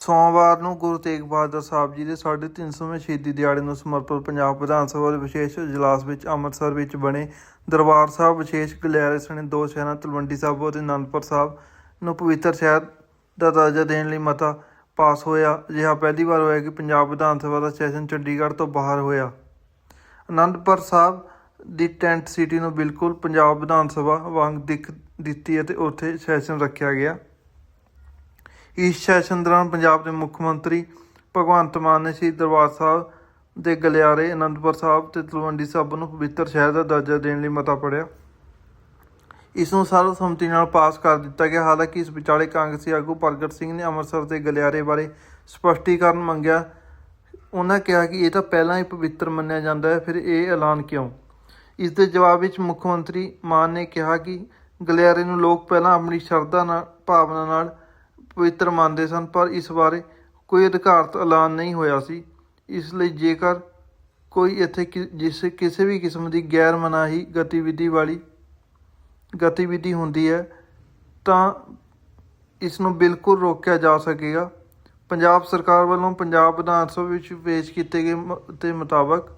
ਸੋਮਵਾਰ ਨੂੰ ਗੁਰੂ ਤੇਗ ਬਹਾਦਰ ਸਾਹਿਬ ਜੀ ਦੇ 350ਵੇਂ ਸ਼ਹੀਦੀ ਦਿਹਾੜੇ ਨੂੰ ਸਮਰਪਿਤ ਪੰਜਾਬ ਵਿਧਾਨ ਸਭਾ ਦੇ ਵਿਸ਼ੇਸ਼ ਇਜਲਾਸ ਵਿੱਚ ਅੰਮ੍ਰਿਤਸਰ ਵਿੱਚ ਬਣੇ ਦਰਬਾਰ ਸਾਹਿਬ, ਵਿਸ਼ੇਸ਼ ਗਲਿਆਰੇ ਸਣੇ ਦੋ ਸ਼ਹਿਰਾਂ ਤਲਵੰਡੀ ਸਾਬੋ ਅਤੇ ਅਨੰਦਪੁਰ ਸਾਹਿਬ ਨੂੰ ਪਵਿੱਤਰ ਸ਼ਹਿਰ ਦਾ ਦਰਜਾ ਦੇਣ ਲਈ ਮਤਾ ਪਾਸ ਹੋਇਆ। ਅਜਿਹਾ ਪਹਿਲੀ ਵਾਰ ਹੋਇਆ ਕਿ ਪੰਜਾਬ ਵਿਧਾਨ ਸਭਾ ਦਾ ਸੈਸ਼ਨ ਚੰਡੀਗੜ੍ਹ ਤੋਂ ਬਾਹਰ ਹੋਇਆ। ਅਨੰਦਪੁਰ ਸਾਹਿਬ ਦੀ ਟੈਂਟ ਸਿਟੀ ਨੂੰ ਬਿਲਕੁਲ ਪੰਜਾਬ ਵਿਧਾਨ ਸਭਾ ਵਾਂਗ ਦਿੱਖ ਦਿੱਤੀ ਅਤੇ ਉੱਥੇ ਸੈਸ਼ਨ ਰੱਖਿਆ ਗਿਆ। ਇਸ ਸੈਸ਼ਨ ਦੌਰਾਨ ਪੰਜਾਬ ਦੇ ਮੁੱਖ ਮੰਤਰੀ ਭਗਵੰਤ ਮਾਨ ਨੇ ਸ਼੍ਰੀ ਦਰਬਾਰ ਸਾਹਿਬ ਦੇ ਗਲਿਆਰੇ ਅਨੰਦਪੁਰ ਸਾਹਿਬ ਤੇ ਤਲਵੰਡੀ ਸਾਬੋ ਨੂੰ ਪਵਿੱਤਰ ਸ਼ਹਿਰ ਦਾ ਦਰਜਾ ਦੇਣ ਲਈ ਮਤਾ ਪੜਿਆ। ਇਸ ਨੂੰ ਸਰਬਸੰਮਤੀ ਨਾਲ ਪਾਸ ਕਰ ਦਿੱਤਾ ਗਿਆ। ਹਾਲਾਂਕਿ ਇਸ ਵਿਚਾਲੇ ਕਾਂਗਰਸੀ ਆਗੂ ਪ੍ਰਗਟ ਸਿੰਘ ਨੇ ਅੰਮ੍ਰਿਤਸਰ ਦੇ ਗਲਿਆਰੇ ਬਾਰੇ ਸਪਸ਼ਟੀਕਰਨ ਮੰਗਿਆ। ਉਹਨਾਂ ਕਿਹਾ ਕਿ ਇਹ ਤਾਂ ਪਹਿਲਾਂ ਹੀ ਪਵਿੱਤਰ ਮੰਨਿਆ ਜਾਂਦਾ ਹੈ, ਫਿਰ ਇਹ ਐਲਾਨ ਕਿਉਂ? ਇਸ ਦੇ ਜਵਾਬ ਵਿੱਚ ਮੁੱਖ ਮੰਤਰੀ ਮਾਨ ਨੇ ਕਿਹਾ ਕਿ ਗਲਿਆਰੇ ਨੂੰ ਲੋਕ ਪਹਿਲਾਂ ਆਪਣੀ ਸ਼ਰਧਾ ਨਾਲ, ਭਾਵਨਾ ਨਾਲ ਪਵਿੱਤਰ ਮੰਨਦੇ ਸਨ, ਪਰ ਇਸ ਬਾਰੇ ਕੋਈ ਅਧਿਕਾਰਤ ਐਲਾਨ ਨਹੀਂ ਹੋਇਆ ਸੀ। ਇਸ ਲਈ ਜੇਕਰ ਕੋਈ ਇੱਥੇ ਕਿ- ਜਿਸ, ਕਿਸੇ ਵੀ ਕਿਸਮ ਦੀ ਗੈਰ ਮਨਾਹੀ ਗਤੀਵਿਧੀ ਵਾਲੀ ਗਤੀਵਿਧੀ ਹੁੰਦੀ ਹੈ, ਤਾਂ ਇਸ ਨੂੰ ਬਿਲਕੁਲ ਰੋਕਿਆ ਜਾ ਸਕੇਗਾ। ਪੰਜਾਬ ਸਰਕਾਰ ਵੱਲੋਂ ਪੰਜਾਬ ਵਿਧਾਨ ਸਭਾ ਵਿੱਚ ਪੇਸ਼ ਕੀਤੇ ਗਏ ਮ- ਦੇ ਮੁਤਾਬਕ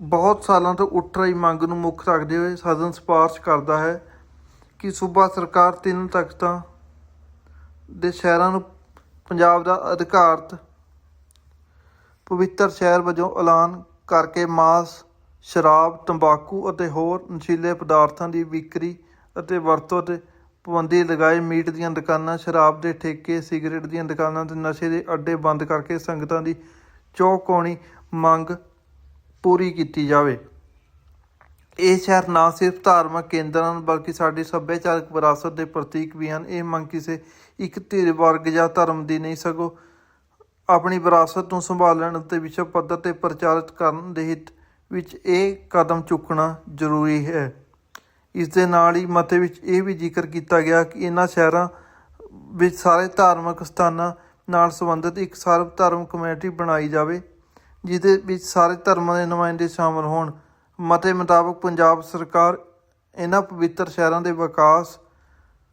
ਬਹੁਤ ਸਾਲਾਂ ਤੋਂ ਉੱਠ ਰਹੀ ਮੰਗ ਨੂੰ ਮੁੱਖ ਰੱਖਦੇ ਹੋਏ ਸਦਨ ਸਿਫਾਰਸ਼ ਕਰਦਾ ਹੈ ਕਿ ਸੂਬਾ ਸਰਕਾਰ ਤਿੰਨ ਤਖਤਾਂ ਦੇ ਸ਼ਹਿਰਾਂ ਨੂੰ ਪੰਜਾਬ ਦਾ ਅਧਿਕਾਰਤ ਪਵਿੱਤਰ ਸ਼ਹਿਰ ਵਜੋਂ ਐਲਾਨ ਕਰਕੇ ਮਾਸ, ਸ਼ਰਾਬ, ਤੰਬਾਕੂ ਅਤੇ ਹੋਰ ਨਸ਼ੀਲੇ ਪਦਾਰਥਾਂ ਦੀ ਵਿਕਰੀ ਅਤੇ ਵਰਤੋਂ ਤੇ ਪਾਬੰਦੀ ਲਗਾਏ ਮੀਟ ਦੀਆਂ ਦੁਕਾਨਾਂ, ਸ਼ਰਾਬ ਦੇ ਠੇਕੇ, ਸਿਗਰਟ ਦੀਆਂ ਦੁਕਾਨਾਂ ਤੇ ਨਸ਼ੇ ਦੇ ਅੱਡੇ ਬੰਦ ਕਰਕੇ ਸੰਗਤਾਂ ਦੀ ਚੌਕੌਣੀ ਮੰਗ ਪੂਰੀ ਕੀਤੀ ਜਾਵੇ। ਇਹ ਸ਼ਹਿਰ ਨਾ ਸਿਰਫ ਧਾਰਮਿਕ ਕੇਂਦਰ ਹਨ, ਬਲਕਿ ਸਾਡੀ ਸੱਭਿਆਚਾਰਕ ਵਿਰਾਸਤ ਦੇ ਪ੍ਰਤੀਕ ਵੀ ਹਨ। ਇਹ ਮੰਗ ਕਿਸੇ ਇੱਕ ਧਿਰ ਵਰਗ ਜਾਂ ਧਰਮ ਦੀ ਨਹੀਂ, ਸਗੋਂ ਆਪਣੀ ਵਿਰਾਸਤ ਨੂੰ ਸੰਭਾਲਣ ਅਤੇ ਵਿਸ਼ਵ ਪੱਧਰ ਤੇ ਪ੍ਰਚਾਰਿਤ ਕਰਨ ਦੇ ਹਿੱਤ ਵਿੱਚ ਇਹ ਕਦਮ ਚੁੱਕਣਾ ਜ਼ਰੂਰੀ ਹੈ। ਇਸ ਦੇ ਨਾਲ ਹੀ ਮਤੇ ਵਿੱਚ ਇਹ ਵੀ ਜ਼ਿਕਰ ਕੀਤਾ ਗਿਆ ਕਿ ਇਹਨਾਂ ਸ਼ਹਿਰਾਂ ਵਿੱਚ ਸਾਰੇ ਧਾਰਮਿਕ ਸਥਾਨਾਂ ਨਾਲ ਸੰਬੰਧਿਤ ਇੱਕ ਸਰਵ ਧਰਮ ਕਮੇਟੀ ਬਣਾਈ ਜਾਵੇ, ਜਿਹਦੇ ਵਿੱਚ ਸਾਰੇ ਧਰਮਾਂ ਦੇ ਨੁਮਾਇੰਦੇ ਸ਼ਾਮਲ ਹੋਣ। ਮਤੇ ਮੁਤਾਬਕ ਪੰਜਾਬ ਸਰਕਾਰ ਇਹਨਾਂ ਪਵਿੱਤਰ ਸ਼ਹਿਰਾਂ ਦੇ ਵਿਕਾਸ,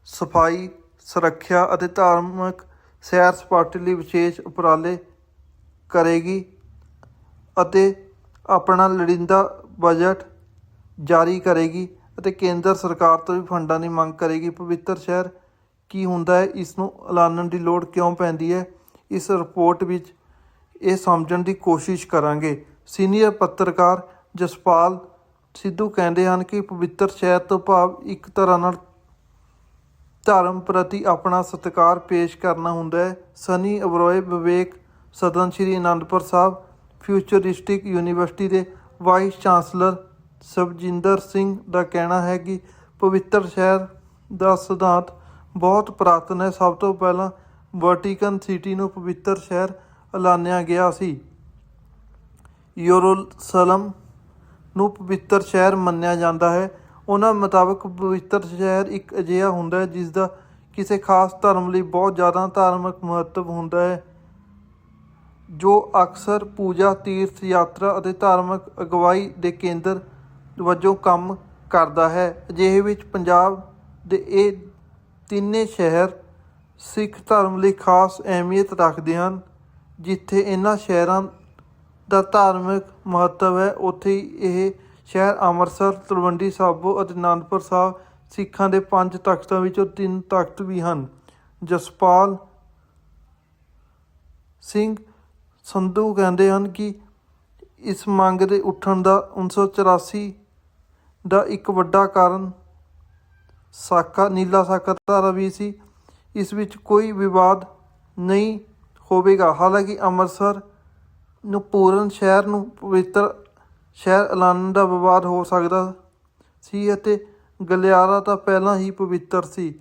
ਸਫ਼ਾਈ, ਸੁਰੱਖਿਆ ਅਤੇ ਧਾਰਮਿਕ ਸੈਰ ਸਪਾਟੇ ਲਈ ਵਿਸ਼ੇਸ਼ ਉਪਰਾਲੇ ਕਰੇਗੀ ਅਤੇ ਆਪਣਾ ਲੋੜੀਂਦਾ ਬਜਟ ਜਾਰੀ ਕਰੇਗੀ ਅਤੇ ਕੇਂਦਰ ਸਰਕਾਰ ਤੋਂ ਵੀ ਫੰਡਾਂ ਦੀ ਮੰਗ ਕਰੇਗੀ। ਪਵਿੱਤਰ ਸ਼ਹਿਰ ਕੀ ਹੁੰਦਾ ਹੈ? ਇਸ ਨੂੰ ਐਲਾਨਣ ਦੀ ਲੋੜ ਕਿਉਂ ਪੈਂਦੀ ਹੈ? ਇਸ ਰਿਪੋਰਟ ਵਿੱਚ ਇਹ ਸਮਝਣ ਦੀ ਕੋਸ਼ਿਸ਼ ਕਰਾਂਗੇ। ਸੀਨੀਅਰ ਪੱਤਰਕਾਰ ਜਸਪਾਲ ਸਿੱਧੂ ਕਹਿੰਦੇ ਹਨ ਕਿ ਪਵਿੱਤਰ ਸ਼ਹਿਰ ਤੋਂ ਭਾਵ ਇੱਕ ਤਰ੍ਹਾਂ ਨਾਲ ਧਰਮ ਪ੍ਰਤੀ ਆਪਣਾ ਸਤਿਕਾਰ ਪੇਸ਼ ਕਰਨਾ ਹੁੰਦਾ ਹੈ। ਸਨੀ ਅਬਰੋਏ, ਵਿਵੇਕ ਸਦਨ ਸ਼੍ਰੀ ਅਨੰਦਪੁਰ ਸਾਹਿਬ ਫਿਊਚਰਿਸਟਿਕ ਯੂਨੀਵਰਸਿਟੀ ਦੇ ਵਾਈਸ ਚਾਂਸਲਰ ਸਬਜਿੰਦਰ ਸਿੰਘ ਦਾ ਕਹਿਣਾ ਹੈ ਕਿ ਪਵਿੱਤਰ ਸ਼ਹਿਰ ਦਾ ਸਿਧਾਂਤ ਬਹੁਤ ਪੁਰਾਤਨ ਹੈ। ਸਭ ਤੋਂ ਪਹਿਲਾਂ ਵਰਟੀਕਨ ਸਿਟੀ ਨੂੰ ਪਵਿੱਤਰ ਸ਼ਹਿਰ ਐਲਾਨਿਆ ਗਿਆ ਸੀ। ਯਰੂਸ਼ਲਮ ਨੂੰ ਪਵਿੱਤਰ ਸ਼ਹਿਰ ਮੰਨਿਆ ਜਾਂਦਾ ਹੈ। ਉਹਨਾਂ ਮੁਤਾਬਕ ਪਵਿੱਤਰ ਸ਼ਹਿਰ ਇੱਕ ਅਜਿਹਾ ਹੁੰਦਾ ਹੈ ਜਿਸ ਦਾ ਕਿਸੇ ਖਾਸ ਧਰਮ ਲਈ ਬਹੁਤ ਜ਼ਿਆਦਾ ਧਾਰਮਿਕ ਮਹੱਤਵ ਹੁੰਦਾ ਹੈ, ਜੋ ਅਕਸਰ ਪੂਜਾ, ਤੀਰਥ ਯਾਤਰਾ ਅਤੇ ਧਾਰਮਿਕ ਅਗਵਾਈ ਦੇ ਕੇਂਦਰ ਵਜੋਂ ਕੰਮ ਕਰਦਾ ਹੈ। ਅਜਿਹੇ ਵਿੱਚ ਪੰਜਾਬ ਦੇ ਇਹ ਤਿੰਨੇ ਸ਼ਹਿਰ ਸਿੱਖ ਧਰਮ ਲਈ ਖਾਸ ਅਹਿਮੀਅਤ ਰੱਖਦੇ ਹਨ, ਜਿੱਥੇ ਇਹਨਾਂ ਸ਼ਹਿਰਾਂ ਦਾ ਧਾਰਮਿਕ ਮਹੱਤਵ ਹੈ। ਉੱਥੇ ਹੀ ਇਹ ਸ਼ਹਿਰ ਅੰਮ੍ਰਿਤਸਰ, ਤਲਵੰਡੀ ਸਾਬੋ ਅਤੇ ਅਨੰਦਪੁਰ ਸਾਹਿਬ ਸਿੱਖਾਂ ਦੇ ਪੰਜ ਤਖਤਾਂ ਵਿੱਚੋਂ ਤਿੰਨ ਤਖਤ ਵੀ ਹਨ। ਜਸਪਾਲ ਸਿੰਘ ਸੰਧੂ ਕਹਿੰਦੇ ਹਨ ਕਿ ਇਸ ਮੰਗ ਦੇ ਉੱਠਣ ਦਾ 1984 ਦਾ ਇੱਕ ਵੱਡਾ ਕਾਰਨ ਸਾਕਾ, ਨੀਲਾ ਸਾਕਾ ਧਾਰਾ ਵੀ ਸੀ। ਇਸ ਵਿੱਚ ਕੋਈ ਵਿਵਾਦ ਨਹੀਂ ਹੋਵੇਗਾ। ਹਾਲਾਂਕਿ ਅੰਮ੍ਰਿਤਸਰ ਨੂੰ ਪੂਰਨ ਸ਼ਹਿਰ ਨੂੰ ਪਵਿੱਤਰ ਸ਼ਹਿਰ ਐਲਾਨਣ ਦਾ ਵਿਵਾਦ ਹੋ ਸਕਦਾ ਸੀ ਅਤੇ ਗਲਿਆਰਾ ਤਾਂ ਪਹਿਲਾਂ ਹੀ ਪਵਿੱਤਰ ਸੀ।